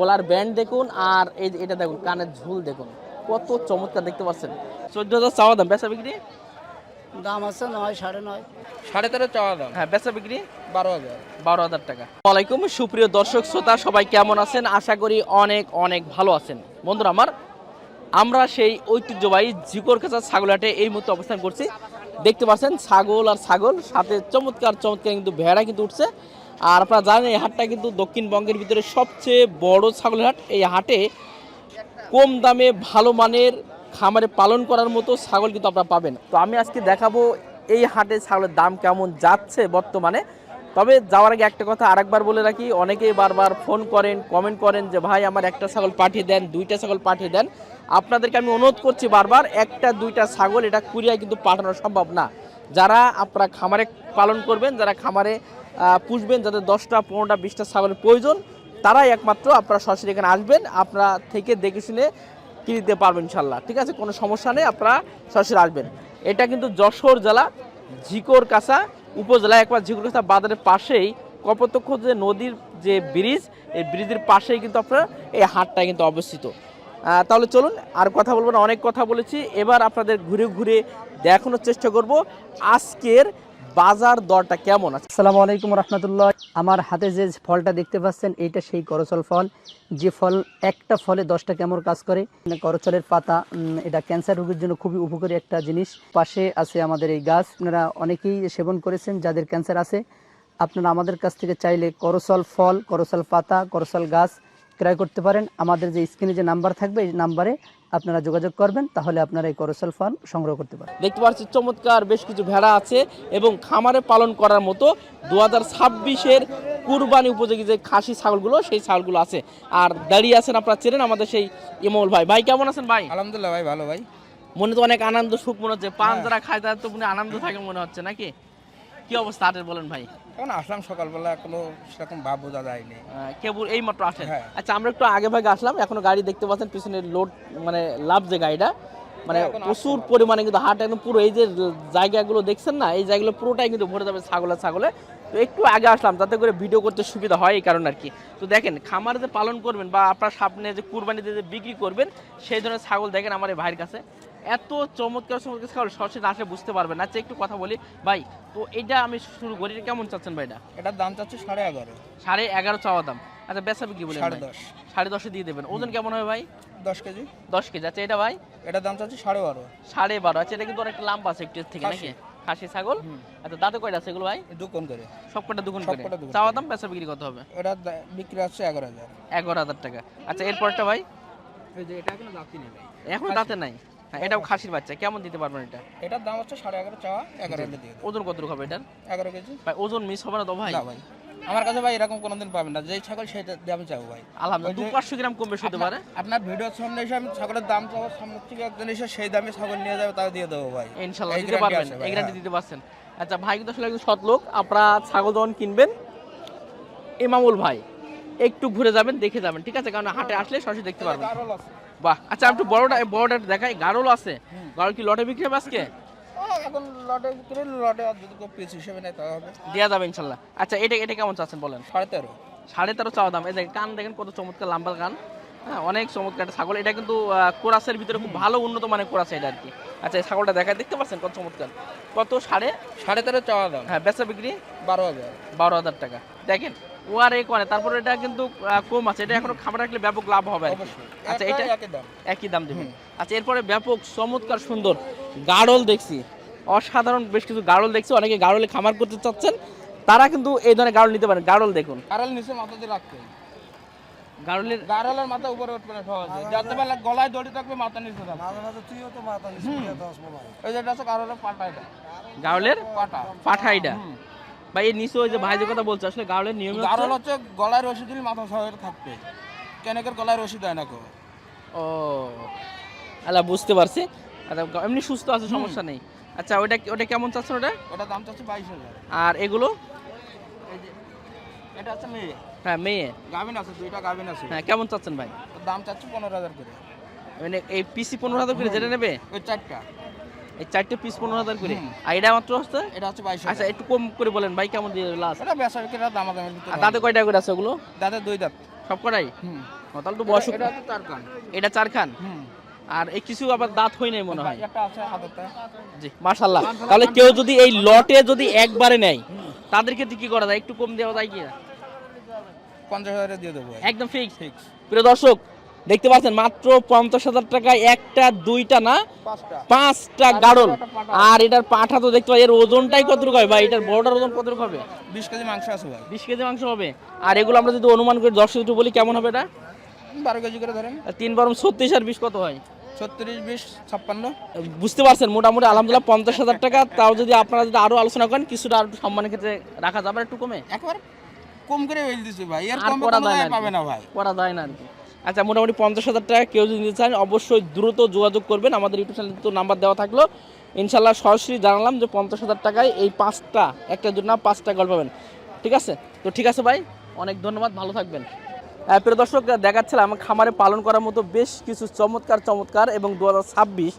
গলার ব্যান্ড দেখুন আর এই যে এটা দেখুন কানের ঝুল দেখুন। কত চমৎকার দেখতে পাচ্ছেন। চোদ্দ হাজার চাওয়া দাম বেচা বিক্রি? দাম আছে নয় সাড়ে নয়। সাড়ে তেরো চাওয়া দাম। হ্যাঁ বেচা বিক্রি? বারো হাজার। বারো হাজার টাকা। ওয়ালাইকুম সুপ্রিয় দর্শক শ্রোতা সবাই কেমন আছেন? আশা করি অনেক অনেক ভালো আছেন। বন্ধুরা আমার আমরা সেই ঐতিহ্যবাহী জিকর কাছা ছাগলহাটে এই মুহূর্তে অবস্থান করছি। দেখতে পাচ্ছেন ছাগল আর ছাগল সাথে চমৎকার চমৎকার কিন্তু ভেড়া কিন্তু উঠছে। আর আপনারা জানেন এই হাটটা কিন্তু দক্ষিণবঙ্গের ভিতরে সবচেয়ে বড় ছাগলের হাট। এই হাটে কম দামে ভালো মানের খামারে পালন করার মতো ছাগল কিন্তু আপনারা পাবেন। তো আমি আজকে দেখাবো এই হাটে ছাগলের দাম কেমন যাচ্ছে বর্তমানে। তবে যাওয়ার আগে একটা কথা আরেকবার বলে রাখি, অনেকেই বারবার ফোন করেন কমেন্ট করেন যে, ভাই, আমার একটা ছাগল পাঠিয়ে দেন, দুইটা ছাগল পাঠিয়ে দেন। আপনাদেরকে আমি অনুরোধ করছি বারবার, একটা, দুইটা ছাগল এটা কুরিয়ায় কিন্তু পাঠানো সম্ভব না। যারা আপনারা খামারে পালন করবেন, যারা খামারে পুষবেন যাদের দশটা, পনেরোটা, বিশটা ছাগলের প্রয়োজন। তারাই একমাত্র আপনারা সরাসরি এখানে আসবেন, আপনারা থেকে দেখে শুনে কিনে দিতে পারবেন ইনশাল্লাহ। ঠিক আছে? কোনো সমস্যা নেই, আপনারা সরাসরি আসবেন। এটা কিন্তু যশোর জেলা ঝিকোর কাছা উপজেলা একবার ঝিকোর কাছা বাজারের পাশেই কপতক্ষ যে নদীর যে ব্রিজ, এই ব্রিজের পাশেই কিন্তু আপনার এই হাটটা কিন্তু অবস্থিত। তাহলে চলুন, আর কথা বলব না, অনেক কথা বলেছি। এবার আপনাদের ঘুরে ঘুরে দেখানোর চেষ্টা করব। আজকের বাজার দরটা কেমন আছে? আসসালামু আলাইকুম রহমতুল্লাহ। আমার হাতে যে ফলটা দেখতে পাচ্ছেন, এইটা সেই করচল ফল। যে ফল, একটা ফলে দশটা কেমন কাজ করে। করচলের পাতা এটা ক্যান্সার রোগীর জন্য খুবই উপকারী একটা জিনিস। পাশে আছে আমাদের এই গাছ। আপনারা অনেকেই সেবন করেছেন, যাদের ক্যান্সার আছে। আপনারা আমাদের কাছ থেকে চাইলে করচল ফল, করচল পাতা, করচল গাছ ক্রয় করতে পারেন। আমাদের যে স্ক্রিনে যে নাম্বার থাকবে, এই নাম্বারে আপনারা যোগাযোগ করবেন তাহলে আপনারা এই করচল ফল সংগ্রহ করতে পারেন। দেখতে পাচ্ছি চমৎকার বেশ কিছু ভেড়া আছে এবং খামারে পালন করার মতো দু হাজার ছাব্বিশের কুরবানি উপযোগী যে খাসি ছাগলগুলো সেই ছাগলগুলো আছে। আর দাঁড়িয়ে আছেন আপনারা চেনেন আমাদের সেই ইমল ভাই। ভাই কেমন আছেন ভাই? আলহামদুলিল্লাহ ভাই ভালো ভাই। মনে তো অনেক আনন্দ সুখ মনে হচ্ছে। পান যারা খায় তাদের তো মনে আনন্দ থাকে মনে হচ্ছে নাকি? কি অবস্থা হাটের বলেন ভাই? এখন আসলাম সকালবেলা কোনো সেরকম ভাব বোঝা যায়নি। কেবল এই মাত্র আসেন হ্যাঁ। আচ্ছা আমরা একটু আগে ভাগে আসলাম এখনও গাড়ি দেখতে পাচ্ছেন লোড মানে লাভ যে গাড়িটা মানে প্রচুর পরিমাণে কিন্তু হাট একদম পুরো এই যে জায়গাগুলো দেখছেন না এই জায়গাগুলো পুরোটাই কিন্তু ভরে যাবে ছাগলে ছাগলে। তো একটু আগে আসলাম যাতে করে ভিডিও করতে সুবিধা হয় এই কারণে আর কি। তো দেখেন খামারে যে পালন করবেন বা আপনার সামনে যে কুরবানিতে যে বিক্রি করবেন সেই ধরনের ছাগল দেখেন আমার এই ভাইয়ের কাছে। এত চমৎকার চমৎকার সরাসরি না আসলে বুঝতে পারবেন আচ্ছা একটু কথা বলি। ভাই তো এটা আমি শুরু করি। এটা কেমন চাচ্ছেন ভাই এটা? এটার দাম চাচ্ছে সাড়ে এগারো। সাড়ে এগারো চাওয়া দাম। আচ্ছা বেচা বিক্রি বলেন সাড়ে দশ। সাড়ে দশে দিয়ে দেবেন। ওজন কেমন হবে ভাই? দশ কেজি। দশ কেজি। আচ্ছা এটা ভাই? এটার দাম চাচ্ছে সাড়ে বারো। সাড়ে বারো। আচ্ছা এটা কিন্তু অনেকটা লাম্বা আছে একটু থেকে নাকি? খাসি। ছাগল? আচ্ছা দাঁতে কয়টা আছে এগুলো ভাই? দুকন করে। সব কটা দুগুণ করে চাওয়া দাম বেচা বিক্রি কত হবে? এটার দা- বিক্রি হচ্ছে এগারো হাজার। এগারো হাজার টাকা। আচ্ছা এরপরটা ভাই? এই যে এটা এখনও যাচ্ছি নেই এখন দাঁতে নাই? এটাও খাসির বাচ্চা। কেমন দিতে পারবেন এটা? এটার দাম হচ্ছে সাড়ে এগারো চাওয়া এগারো হলে দিয়ে ওজন কত হবে এটার? এগারো কেজি। ভাই ওজন মিস হবে না তো ভাই? না ভাই। আমার কাছে ভাই এরকম কোনোদিন পাবেন না। যেই ছাগল সেটা দাম চাবো ভাই। আলহামদুলিল্লাহ দু পাঁচশো গ্রাম কম বেশি হতে পারে। আপনার ভিডিওর সামনে এসে আমি ছাগলের দাম চাবো সামনে থেকে একজন এসে সেই দামে ছাগল নিয়ে যাবে তাও দিয়ে দেবো ভাই। ইনশাল্লাহ দিতে পারবেন এই গ্যারান্টি হ্যাঁ। দিতে পারছেন। আচ্ছা ভাই কিন্তু আসলে একজন সৎ লোক আপনারা ছাগল যখন কিনবেন ইমামুল ভাই একটু ঘুরে যাবেন দেখে যাবেন ঠিক আছে? কারণ হাটে আসলে সরাসরি দেখতে পারবেন। বাহ আচ্ছা একটু বড়টা বড়টা দেখাই গারল আছে। গারল কি লটে বিক্রি হবে আজকে? এখন লটে বিক্রি লটে যদি কেউ পিস হিসেবে নেয় তাও হবে। দেওয়া যাবে ইনশাল্লাহ। আচ্ছা এটা এটা কেমন চাচ্ছেন বলেন? সাড়ে তেরো। সাড়ে তেরো চাওয়া দাম। এই দেখেন কান দেখেন কত চমৎকার লাম্বা কান। হ্যাঁ অনেক চমৎকার একটা ছাগল। এটা কিন্তু কোরাসের ভিতরে খুব ভালো উন্নত মানের কোরাস এটা আর কি। আচ্ছা এই ছাগলটা দেখায় দেখতে পাচ্ছেন কত চমৎকার। কত সাড়ে? সাড়ে তেরো চাওয়া দাম। হ্যাঁ বেচা বিক্রি? বারো হাজার। বারো হাজার টাকা। দেখেন ও আর এ করে তারপরে এটা কিন্তু কম আছে। এটা এখনও খাবার রাখলে ব্যাপক লাভ হবে আচ্ছা এটা একই দাম। একই দেবেন আচ্ছা এরপরে ব্যাপক চমৎকার সুন্দর গাড়ল দেখছি। অসাধারণ বেশ কিছু গাড়ল দেখছি। অনেকে গাড়লে খামার করতে চাচ্ছেন তারা কিন্তু এই ধরনের গাড়ল নিতে পারেন। গাড়ল দেখুন। গারল নিচে মাথা দিয়ে রাখতে গাড়লের গারলের মাথা উপরে উঠবে না সহজে। যাতে বেলা গলায় দড়ি থাকবে মাথা নিচে থাকবে। এটা আছে গারলের পাটা এটা। গাড়লের পাটা। ভাই এর নিচে ওই যে ভাই যে কথা বলছে আসলে গাড়লের নিয়ম হচ্ছে- গারল হচ্ছে গলায় রশি দিলে মাথা সহজে থাকবে। কেনেকের গলায় রশি দেয় না কেউ ও আল্লাহ বুঝতে পারছি। আচ্ছা এমনি সুস্থ আছে সমস্যা নেই। আচ্ছা ওটা ওটা কেমন চাচ্ছেন ওটা? ওটা দাম চাচ্ছে বাইশ হাজার। আর এগুলো? এই যে এটা আছে মেয়ে। হ্যাঁ মেয়ে। গাভিন আছে দুইটা গাভিন আছে। হ্যাঁ কেমন চাচ্ছেন ভাই? দাম চাচ্ছে পনেরো হাজার করে। মানে এই পিসি পনেরো হাজার করে যেটা নেবে? ওই চারটা। এই চারটে পিস পনেরো হাজার করে। আর এটা মাত্র হচ্ছে এটা হচ্ছে বাইশ আচ্ছা একটু কম করে বলেন ভাই কেমন দিয়ে লাস্ট এটা বেসা বিক্রিটা দাম দামের আর দাঁতে কয়টা করে আছে ওগুলো? দাঁতে দুই দাঁত। সব কটাই? হুম। তাহলে তো বয়স এটা চার কান এটা চার খান হুম। আর এই কিছু আবার দাঁত হয় নাই মনে হয়? একটা আছে হাতেরটা। জি মাশাল্লাহ তাহলে কেউ যদি এই লটে যদি একবারে নেয় তাদের ক্ষেত্রে কি করা যায়? একটু কম দেওয়া যায় কি? পঞ্চাশ হাজারে দিয়ে দেবো। একদম ফিক্স ফিক্স প্রিয় দর্শক দেখতে পাচ্ছেন মাত্র পঞ্চাশ হাজার টাকায় একটা দুইটা না? পাঁচটা। গাড়ল। আর এটার পাঠা তো দেখতে পাই এর ওজনটাই কতটুকু হবে ভাই? এটার বড়টার ওজন কতটুকু হবে? বিশ কেজি মাংস আছে ভাই। বিশ কেজি মাংস হবে। আর এগুলো আমরা যদি অনুমান করি দর্শক একটু বলি কেমন হবে এটা? বারো কেজি করে ধরেন। তিন বারো ছত্রিশ আর বিশ কত হয়? ছত্রিশ বিশ ছাপ্পান্ন। বুঝতে পারছেন মোটামুটি আলহামদুলিল্লাহ পঞ্চাশ হাজার টাকা। তাও যদি আপনারা যদি আরও আলোচনা করেন কিছুটা আর একটু সম্মানের ক্ষেত্রে রাখা যাবে একটু কমে? একবার কম করে বেল দিছি ভাই। এর কম। পাবে না ভাই। করা যায় না আর কি। আচ্ছা মোটামুটি পঞ্চাশ হাজার টাকা কেউ যদি নিতে চান অবশ্যই দ্রুত যোগাযোগ করবেন। আমাদের ইউটিউব চ্যানেলে তো নাম্বার দেওয়া থাকল। ইনশাল্লাহ সরাসরি জানালাম যে পঞ্চাশ হাজার টাকায় এই পাঁচটা একটা জন্য পাঁচটা গল্প পাবেন। ঠিক আছে? তো ঠিক আছে ভাই অনেক ধন্যবাদ ভালো থাকবেন। আহ, প্রিয় দর্শক দেখাচ্ছিলাম খামারে পালন করার মতো বেশ কিছু চমৎকার চমৎকার এবং দু হাজার ছাব্বিশ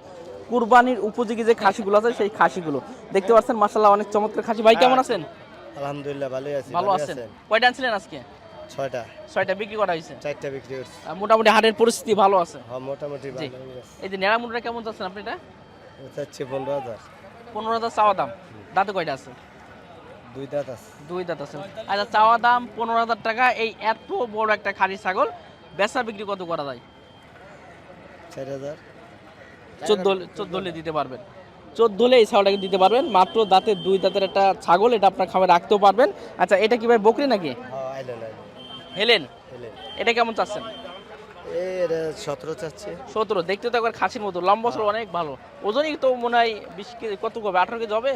কুরবানির উপযোগী যে খাসিগুলো আছে সেই খাসিগুলো। দেখতে পাচ্ছেন মাসাল্লাহ অনেক চমৎকার খাসি। ভাই কেমন আছেন? আলহামদুলিল্লাহ ভালোই আছি ভালো আছেন। কয়টা আনছিলেন আজকে? ছয়টা। ছয়টা বিক্রি করা হয়েছে? চারটা বিক্রি আহ, মোটামুটি হাটের পরিস্থিতি ভালো আছে? হ্যাঁ মোটামুটি। এই যে কেমন আপনি এটা? চাচ্ছি পনেরো হাজার। পনেরো হাজার চাওয়া দাম। দাঁতে কয়টা আছে? দুই দাঁত আছে। দুই দাঁত আছে। আচ্ছা চাওয়া দাম পনেরো হাজার টাকা। এই এত বড় একটা খালি ছাগল বেচা বিক্রি কত করা যায়? চার হাজার। চোদ্দ চোদ্দ হলে দিতে পারবেন। চোদ্দ হলে এই ছাগলটাকে দিতে পারবেন। মাত্র দাঁতে দুই দাঁতের একটা ছাগল এটা আপনার খাবার রাখতেও পারবেন। আচ্ছা এটা কি ভাই বকরি নাকি? হ্যাঁ হেলেন এটা কেমন চাচ্ছেন? সতেরো চাচ্ছে। সতেরো দেখতে তো একবার খাসির মতো লম্বা বছর অনেক ভালো। ওজনই তো মনে হয় বিশ কেজি কত হবে আঠারো কেজি হবে?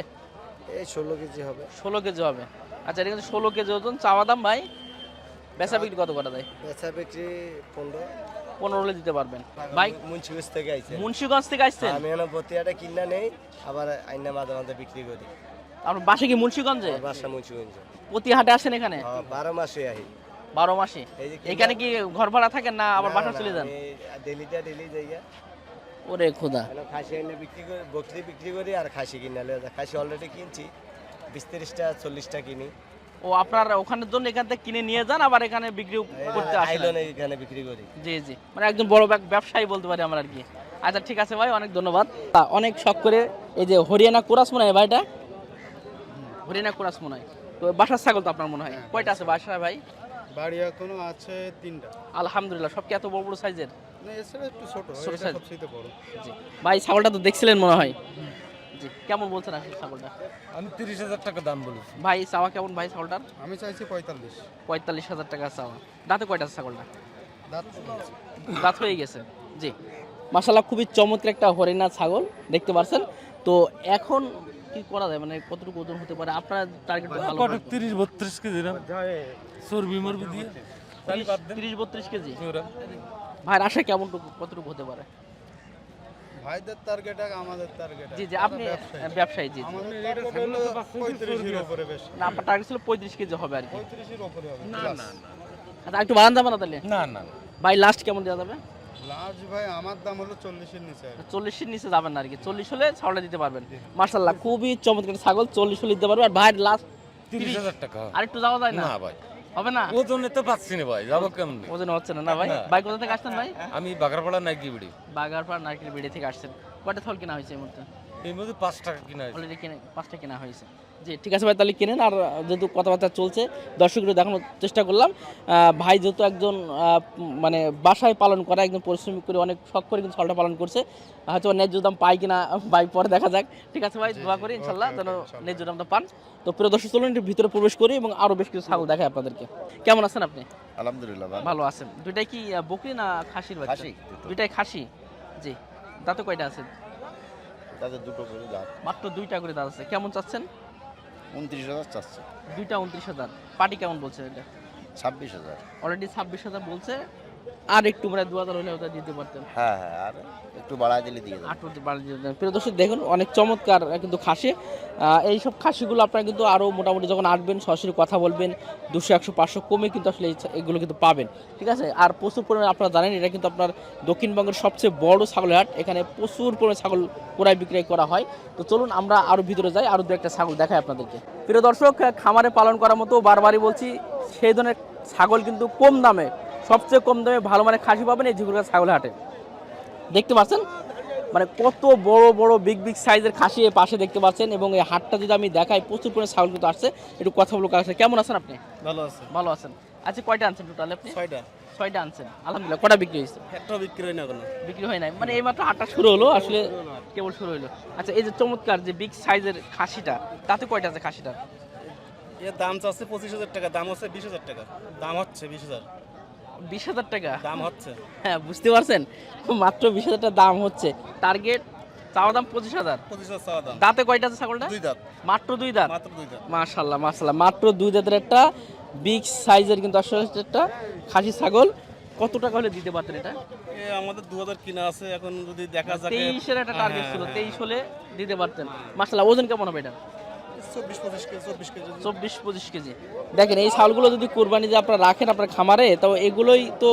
এই ষোলো কেজি হবে। ষোলো কেজি হবে। আচ্ছা এটা কিন্তু ষোলো কেজি ওজন চাওয়া দাম ভাই? বেচা বিক্রি কত করা যায় বেচা বিক্রি পনেরো। পনেরো হলে দিতে পারবেন। ভাই মুন্সিগঞ্জ থেকে আইছে মুন্সিগঞ্জ থেকে আসছেন আমি এখন প্রতিটা কিনা নেই আবার আইনা মাঝে মাঝে বিক্রি করি। আপনার বাসা কি মুন্সিগঞ্জে? বাসা মুন্সিগঞ্জ। প্রতি হাটে আসেন এখানে? হ্যাঁ বারো মাসে আহি। বারো মাসে এখানে কি ঘর ভাড়া থাকেন না আবার বাসা চলে যান? ডেলিটা ডেলি জায়গা ওরে খোদা। খাসি এনে বিক্রি করি বকরি বিক্রি করি আর খাসি কিনে খাসি অলরেডি কিনছি। বিশ তিরিশটা চল্লিশটা কিনি। ও আপনার ওখানের জন্য এখান থেকে কিনে নিয়ে যান আবার এখানে বিক্রি করতে আসেন এখানে বিক্রি করি। জি জি। মানে একজন বড় ব্যব- ব্যবসায়ী বলতে পারি আমরা আর কি। আচ্ছা ঠিক আছে ভাই অনেক ধন্যবাদ। অনেক শখ করে এই যে হরিয়ানা কুরাস মনে হয় ভাইটা হরিয়ানা কুরাস মনে হয়। তো বাসার ছাগল তো আপনার মনে হয়। কয়টা আছে বাসায় ভাই? বাড়ি এখনও আছে তিনটা। আলহামদুলিল্লাহ সব কি এত বড় বড় সাইজের? না এছাড়া একটু ছোট ছোট size? সবচেয়ে বড়। জি। ভাই ছাগলটা তো দেখছিলেন মনে হয়? জি কেমন বলছেন আসলে ছাগলটা? আমি তিরিশ হাজার টাকা দাম বলেছি। ভাই চাওয়া কেমন ভাই ছাগলটার? আমি চাইছি পঁয়তাল্লিশ। পঁয়তাল্লিশ হাজার টাকা চাওয়া। দাঁতে কয়টা আছে ছাগলটা? দাঁত দাঁত। হয়ে গেছে। জি। মাসাল্লাহ খুবই চমৎকার একটা হরিণা ছাগল দেখতে পাচ্ছেন তো এখন কি করা যায়? মানে কতটুকু ওজন হতে পারে? আপনার টার্গেট ভালো কত তিরিশ বত্রিশ কেজি না? চর্বি মরবি দিয়ে। তিরিশ বত্রিশ কেজি? ভাইয়ের আশা কেমন কতটুকু হতে পারে? ভাইদের টার্গেট এক আমাদের টার্গেট জি জি আপনি ব্যবসায়ী। জি। আমাদের টার্গেট হলো পঁয়ত্রিশের উপরে বেশি। না আপনার টার্গেট ছিল পঁয়ত্রিশ কেজি হবে আর কি। পঁয়ত্রিশের উপরে হবে। না না আচ্ছা একটু বাড়ান যাবে না তাহলে? না না ভাই লাস্ট কেমন দেওয়া যাবে? লার্জ ভাই আমার দাম হলো চল্লিশের নিচে চল্লিশের নিচে যাবেন না আর কি। চল্লিশ হলে ছাগলটা দিতে পারবেন। মার্শাল্লাহ খুবই চমৎকার ছাগল চল্লিশ হলে দিতে আর ভাইয়ের লাস্ট তিরিশ। হাজার টাকা। আর একটু যাওয়া যায় না? না ভাই। হবে না? ওজনে তো পাচ্ছি না ভাই যাব কেমন? ওজন হচ্ছে না না ভাই? ভাই কোথা থেকে আসছেন ভাই? আমি বাগারপাড়া নাইকি বিড়ি বাগারপাড়া নাইকি বিড়ি থেকে আসছেন। কটা থল কিনা হয়েছে এই মুহূর্তে? এই মধ্যে পাঁচ কিনা হয়েছে। অলরেডি কিনে পাঁচটা কেনা হয়েছে। জি ঠিক আছে ভাই তাহলে কিনেন আর যেহেতু কথাবার্তা চলছে দর্শকদের দেখানোর চেষ্টা করলাম। ভাই যেহেতু একজন আহ, মানে বাসায় পালন করা একজন পরিশ্রমিক করে অনেক শখ করে কিন্তু ফলটা পালন করছে হয়তো ন্যায্য দাম পাই কিনা ভাই পরে দেখা যাক। ঠিক আছে ভাই দোয়া করি ইনশাল্লাহ যেন ন্যায্য দামটা পান। তো প্রিয় দর্শক চলুন একটু ভিতরে প্রবেশ করি এবং আরও বেশ কিছু ছাগল দেখায় আপনাদেরকে। কেমন আছেন আপনি? আলহামদুলিল্লাহ ভালো। ভালো আছেন। দুইটাই কি বকরি না খাসির বাচ্চা? খাসি, দুইটাই খাসি? জি দাঁতে কয়টা আছে? তাদের দুটো করে দাঁত মাত্র দুইটা করে দাঁত আছে। কেমন চাচ্ছেন? উনত্রিশ হাজার চাচ্ছে। দুইটা উনত্রিশ হাজার। পার্টি কেমন বলছে এটা? ছাব্বিশ হাজার। অলরেডি ছাব্বিশ হাজার বলছে। আর একটু মানে দু হাজার হলে ওটা দিতে পারতেন। হ্যাঁ হ্যাঁ আর একটু বাড়ায় দিলে দিয়ে আট বাড়িয়ে দিতেন প্রিয় দর্শক দেখুন অনেক চমৎকার কিন্তু খাসি। এই সব খাসিগুলো আপনারা কিন্তু আরও মোটামুটি যখন আসবেন সরাসরি কথা বলবেন দুশো একশো পাঁচশো কমে কিন্তু আসলে এগুলো কিন্তু পাবেন। ঠিক আছে? আর প্রচুর পরিমাণে আপনারা জানেন এটা কিন্তু আপনার দক্ষিণবঙ্গের সবচেয়ে বড় ছাগলের হাট। এখানে প্রচুর পরিমাণে ছাগল ক্রয় বিক্রয় করা হয়। তো চলুন আমরা আরও ভিতরে যাই আরও দু একটা ছাগল দেখাই আপনাদেরকে। প্রিয় দর্শক খামারে পালন করার মতো বারবারই বলছি সেই ধরনের ছাগল কিন্তু কম দামে সবচেয়ে কম দামে ভালো মানে খাসি পাবেন এই ঝিকুরগাছ ছাগল হাটে। দেখতে পাচ্ছেন? মানে কত বড় বড় বিগ বিগ সাইজের খাসি এর পাশে দেখতে পাচ্ছেন এবং এই হাটটা যদি আমি দেখাই প্রচুর পরিমাণে ছাগল কিন্তু আসছে। একটু কথা বলব কাছে কেমন আছেন আপনি? ভালো আছেন ভালো আছেন। আচ্ছা কয়টা আনছেন টোটাল আপনি? ছয়টা। ছয়টা আনছেন। আলহামদুলিল্লাহ কটা বিক্রি হয়েছে? একটাও বিক্রি হয় না কোনো। বিক্রি হয় নাই। মানে এইমাত্র হাটটা শুরু হলো আসলে কেবল শুরু হলো। আচ্ছা এই যে চমৎকার যে বিগ সাইজের খাসিটা তাতে কয়টা আছে খাসিটা এর দাম চাচ্ছে পঁচিশ হাজার টাকা দাম হচ্ছে বিশ হাজার টাকা। দাম হচ্ছে বিশ হাজার। বিশ হাজার টাকা। দাম হচ্ছে। হ্যাঁ বুঝতে পারছেন? মাত্র বিশ হাজার টাকা দাম হচ্ছে। টার্গেট চাওয়া দাম পঁচিশ হাজার। দাঁতে কয়টা আছে ছাগলটা? দুই দাঁত। মাত্র দুই দাঁত? মাত্র দুই দাঁত। মাশাল্লাহ মাশাল্লাহ মাত্র দুই দাঁতের একটা বিগ সাইজের কিন্তু আসলে একটা খাসি ছাগল। কত টাকা হলে দিতে পারতেন এটা? আমাদের দু হাজার কিনা আছে। এখন যদি দেখা যায় তেইশের একটা টার্গেট হ্যাঁ, ছিল তেইশ হলে দিতে পারতেন। মাশাল্লাহ ওজন কেমন হবে এটা চব্বিশ পঁচিশ কেজি দেখেন এই যদি কোরবানি যে আপনারা রাখেন আপনার খামারে তো এগুলোই তো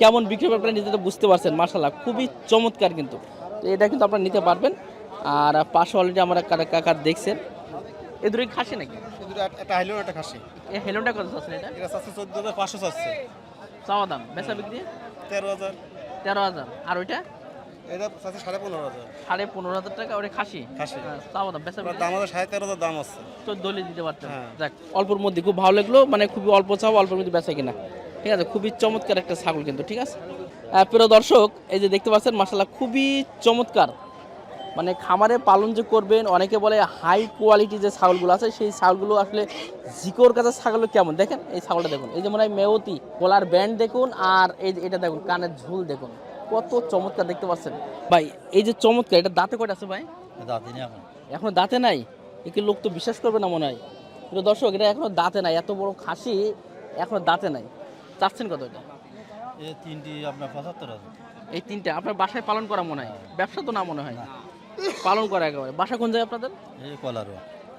কেমন বিক্রি হবে আপনারা বুঝতে পারছেন খুবই চমৎকার কিন্তু। তো এটা কিন্তু আপনারা নিতে পারবেন। আর পাশে অলরেডি আমরা কাকা দেখছেন। এ দুটোই খাসি নাকি? একটা হাইলেও একটা খাসি। এই হেলোটা কত আছে এটা? এটা চাচ্ছে চোদ্দ হাজার পাঁচশো চাচ্ছে। চাওয়া দাম। বেচা বিক্রি? তেরো হাজার। তেরো হাজার। আর ওইটা? এটা চাচ্ছে সাড়ে পনেরো হাজার। সাড়ে পনেরো হাজার টাকা ওটা খাসি? খাসি। হ্যাঁ, দাম বেচা দাম আছে সাড়ে তেরো হাজার দাম আছে। চোদ্দ হলে দিতে পারতেন। হ্যাঁ। অল্পর মধ্যে খুব ভালো লাগল মানে খুবই অল্প চাও অল্পের মধ্যে বেচা কিনা। ঠিক আছে খুবই চমৎকার একটা ছাগল কিন্তু ঠিক আছে? প্রিয় দর্শক এই যে দেখতে পাচ্ছেন মাসাল্লাহ খুবই চমৎকার। মানে খামারে পালন যে করবেন অনেকে বলে হাই কোয়ালিটি যে ছাগলগুলো আছে সেই ছাগলগুলো আসলে জিকোর কাছে ছাগল কেমন? দেখেন এই ছাগলটা দেখুন এই যে মনে হয় মেয়তি গলার ব্যান্ড দেখুন আর এই এটা দেখুন কানের ঝুল দেখুন। কত চমৎকার দেখতে পাচ্ছেন। ভাই এই যে চমৎকার এটা দাঁতে কয়টা আছে ভাই? দাদিনি এখন। এখনও দাঁতে নাই? একে লোক তো বিশ্বাস করবে না মনে হয়। কিন্তু দর্শক এটা এখনও দাঁতে নাই এত বড় খাসি এখনও দাঁতে নাই। চাচ্ছেন কত এটা? এ তিনটি আপনার পঁচাত্তর এই তিনটা আপনার বাসায় পালন করা মনে হয়? ব্যবসা তো না মনে হয়? পালন করা একেবারে। বাসা কোন জায়গায় আপনাদের? এই কলারও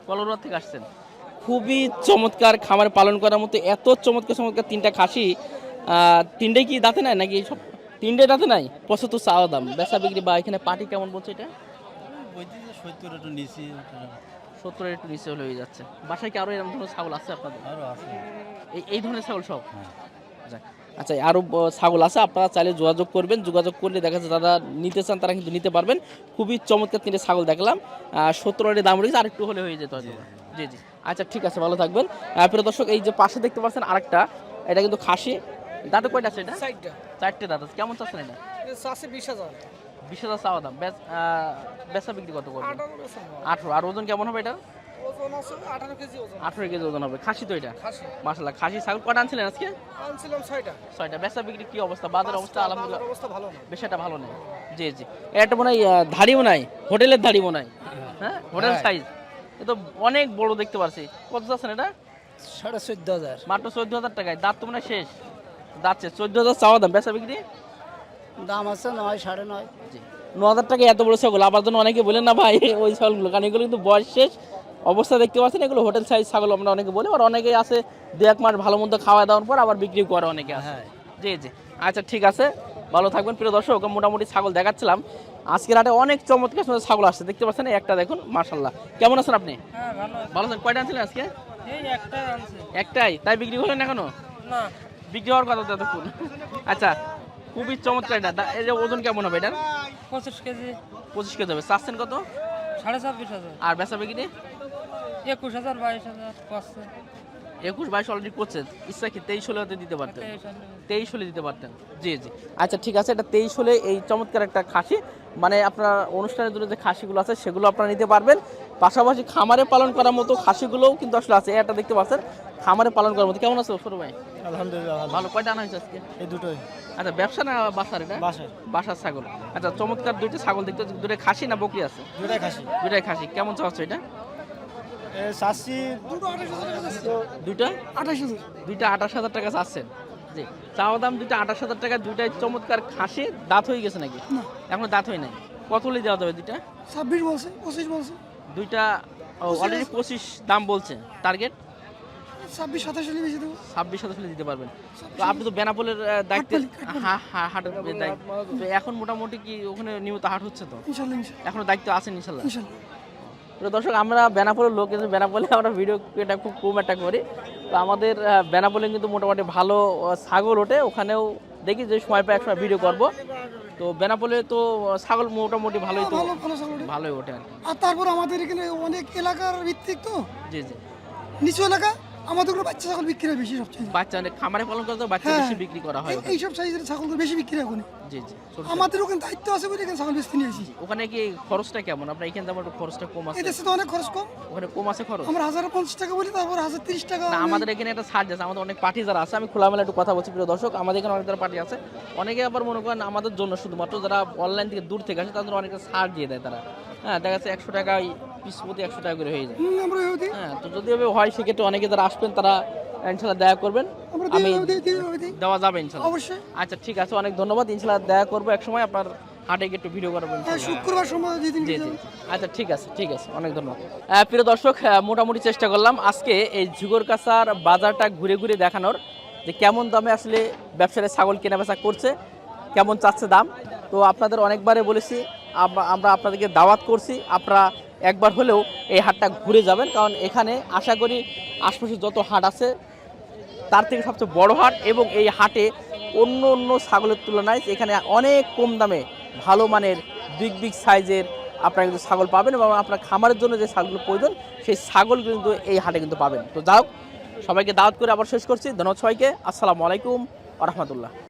কলরোয়া থেকে আসছেন। খুবই চমৎকার খামারে পালন করার মতো এত চমৎকার চমৎকার তিনটা খাসি। আহ, তিনটেই কি দাঁতে নাই নাকি সব তিনটে দাঁতে নাই? পঁচাত্তর চাওয়া দাম। বেচা বিক্রি বা এখানে পার্টি কেমন বলছে এটা? সত্তর একটু নিচি একটু হলে হয়ে যাচ্ছে। বাসায় কি আরও এরকম ধরনের ছাগল আছে আপনাদের? আরও আছে। এই এই ধরনের ছাগল সব? হ্যাঁ। যাক। আচ্ছা আরও ছাগল আছে আপনারা চাইলে যোগাযোগ করবেন। যোগাযোগ করলে দেখা যাচ্ছে দাদা নিতে চান তারা কিন্তু নিতে পারবেন। খুবই চমৎকার তিনটে ছাগল দেখলাম। সত্তর দাম রয়েছে আরেকটু হলে হয়ে যেত জি। জি আচ্ছা ঠিক আছে ভালো থাকবেন। প্রিয় দর্শক এই যে পাশে দেখতে পাচ্ছেন আরেকটা এটা কিন্তু খাসি। দাঁতে কয়টা আছে এটা? চারটে। দাঁত আছে কেমন চাচ্ছেন এটা? চাষে বিশ হাজার। বিশ হাজার চাওয়া দাম। বেচ বিক্রি কত করবে আঠারো আর ওজন কেমন হবে এটা ওজন আছে আঠারো কেজি ওজন। আঠারো কেজি ওজন হবে। খাসি তো এটা? মাসাল্লাহ খাসি ছাগল কটা আনছিলেন আজকে? আনছিলাম ছয়টা। ছয়টা। বেচা বিক্রি কি অবস্থা? বাজার অবস্থা আলহামদুলিল্লাহ। অবস্থা ভালো না। বেশ একটা ভালো নেই। জি জি। এটা মনে হয় আহ, ধাড়ি মনে হয় হোটেলের ধাড়ি মনে হয়? হ্যাঁ। হোটেল সাইজ এ তো অনেক বড় দেখতে পারছি। কত যাচ্ছেন এটা? সাড়ে চোদ্দ হাজার। মাত্র চোদ্দ হাজার টাকায়। দাঁত তো মনে হয় শেষ। যাচ্ছে চোদ্দ হাজার চাওয়া দাম বেচা বিক্রি? দাম আছে নয় সাড়ে নয়। জি। ন হাজার টাকা এত বড় ছাগল আবার জন্য অনেকে বলেন না ভাই ওই ছাগলগুলো কারণ এগুলো কিন্তু বয়স শেষ অবস্থা দেখতে পাচ্ছেন এগুলো হোটেল সাইজ ছাগল আমরা অনেকে বলি আর অনেকে আছে দু এক মাস ভালো মন্দ খাওয়া দাওয়ার পর আবার বিক্রি করে অনেকে আছে। জি জি। আচ্ছা ঠিক আছে ভালো থাকবেন প্রিয় দর্শক মোটামুটি ছাগল দেখাচ্ছিলাম। আজকের হাটে অনেক চমৎকার সুন্দর ছাগল আসছে দেখতে পাচ্ছেন একটা দেখুন মার্শাল্লাহ কেমন আছেন আপনি? হ্যাঁ ভালো ভালো আছেন কয়টা আনছিলেন আজকে? এই একটা আনছে। একটাই তাই বিক্রি হলেন এখনও? না। বিক্রি হওয়ার কথা তো এতক্ষণ। আচ্ছা খুবই চমৎকার এটা। এই যে ওজন কেমন হবে এটার? পঁচিশ কেজি। পঁচিশ কেজি হবে। চাচ্ছেন কত? সাড়ে ছাব্বিশ হাজার। আর বেচা বিক্রি? একুশ হাজার বাইশ হাজার পাঁচশো। একুশ বাইশ অলরেডি করছে ইচ্ছা কি তেইশ হলে দিতে পারতেন তেইশ হলে দিতে পারতেন। জি জি। আচ্ছা ঠিক আছে। এটা তেইশ হলে এই চমৎকার একটা খাসি। মানে আপনার অনুষ্ঠানের জন্য যে খাসিগুলো আছে সেগুলো আপনারা নিতে পারবেন। পাশাপাশি খামারে পালন করার মতো খাসিগুলোও কিন্তু আসলে আছে। এটা দেখতে পাচ্ছেন খামারে পালন করার মতো। কেমন আছে সরু ভাই? আলহামদুলিল্লাহ ভালো। কয়টা আনা হয়েছে আজকে? এই দুটোই। আচ্ছা ব্যবসা না বাসার এটা? বাসার। বাসার ছাগল। আচ্ছা চমৎকার দুইটা ছাগল দেখতে। দুটো খাসি না বকরি আছে? দুটাই খাসি। দুটাই খাসি। কেমন চাচ্ছে এটা আঠাশ হাজার দুইটা? আঠাশ হাজার। টাকা চাচ্ছেন? জি। চাওয়া দাম দুইটা আঠাশ হাজার টাকা দুইটাই চমৎকার খাসি। দাঁত হয়ে গেছে নাকি? এখনও দাঁত হয় নাই। কত হলে দেওয়া যাবে দুইটা? ছাব্বিশ বলছে পঁচিশ বলছে। দুইটা অলরেডি পঁচিশ দাম বলছে। টার্গেট ছাব্বিশ সাতাশ হলে বেশি দেবো। ছাব্বিশ সাতাশ হলে দিতে পারবেন। তো আপনি তো বেনাপোলের দায়িত্বে হ্যাঁ হ্যাঁ হাটের দায়িত্ব। তো এখন মোটামুটি কি ওখানে নিয়মিত হাট হচ্ছে তো? এখনও দায়িত্ব আছেন ইনশাল্লাহ? তো দর্শক আমরা বেনাপোলের লোক কিন্তু বেনাপোলে আমরা ভিডিও এটা খুব কম একটা করি। তো তো আমাদের বেনাপোলে কিন্তু মোটামুটি ভালো ছাগল ওঠে। ওখানেও দেখি যে সময় পাই একসময় ভিডিও করব। তো বেনাপোলে তো ছাগল মোটামুটি ভালোই তো। ভালোই ওঠে আর তারপর আমাদের এখানে অনেক এলাকার ভিত্তিক তো? জি জি। নিচু এলাকা? আমাদের ওগুলো বাচ্চা ছাগল বিক্রি হয় বেশি সবচেয়ে বাচ্চা মানে খামারে পালন করে তো বাচ্চা হ্যাঁ। বেশি বিক্রি করা হয় এই-। এইসব সাইজের ছাগলগুলো বেশি বিক্রি হয় ওখানে। জি জি। আমাদের ওখানে দায়িত্ব আছে বলে এখানে ছাগল বেশি নিয়ে আসি। ওখানে কি খরচটা কেমন? আপনার এখানে একটু খরচটা কম আছে। এদেশে তো অনেক খরচ কম। ওখানে কম আছে খরচ? আমরা হাজার পঞ্চাশ টাকা বলি তারপর হাজার তিরিশ টাকা না আমাদের এখানে একটা ছাড় আছে আমাদের অনেক পার্টি যারা আছে আমি খোলামেলা একটু কথা বলছি প্রিয় দর্শক আমাদের এখানে অনেক যারা পার্টি আছে অনেকে আবার মনে করেন আমাদের জন্য শুধুমাত্র যারা অনলাইন থেকে দূর থেকে আসে তাদের অনেকটা ছাড় দিয়ে দেয় তারা। হ্যাঁ দেখা যাচ্ছে একশো টাকা পিস প্রতি একশো টাকা করে হয়ে যায়। হ্যাঁ তো যদি এভাবে হয় সেক্ষেত্রে অনেকে যারা আসবেন তারা ইনশাল্লাহ দেখা করবেন। আমি দেওয়া যাবে ইনশাল্লাহ অবশ্যই। আচ্ছা ঠিক আছে অনেক ধন্যবাদ। ইনশাল্লাহ দেখা করব এক সময় আপনার হাটে একটু ভিডিও করবেন হ্যাঁ শুক্রবার সময় যেদিন আচ্ছা ঠিক আছে ঠিক আছে অনেক ধন্যবাদ। প্রিয় দর্শক মোটামুটি চেষ্টা করলাম আজকে এই ঝুগর কাছার বাজারটা ঘুরে ঘুরে দেখানোর যে কেমন দামে আসলে ব্যবসায়ী ছাগল কেনা বেচা করছে কেমন চাচ্ছে দাম। তো আপনাদের অনেকবারে বলেছি আমরা আপনাদেরকে দাওয়াত করছি। আপনারা একবার হলেও এই হাটটা ঘুরে যাবেন, কারণ এখানে আশা করি আশপাশে যত হাট আছে, তার থেকে সবচেয়ে বড় হাট এবং এই হাটে অন্য অন্য ছাগলের তুলনায় এখানে অনেক কম দামে ভালো মানের বিগ বিগ সাইজের আপনারা কিন্তু ছাগল পাবেন এবং আপনার খামারের জন্য যে ছাগলগুলো প্রয়োজন, সেই ছাগল কিন্তু এই হাটে কিন্তু পাবেন। তো যাও সবাইকে দাওয়াত করে আবার শেষ করছি। ধন্যবাদ সবাইকে। আসসালামু আলাইকুম রহমতুল্লাহ।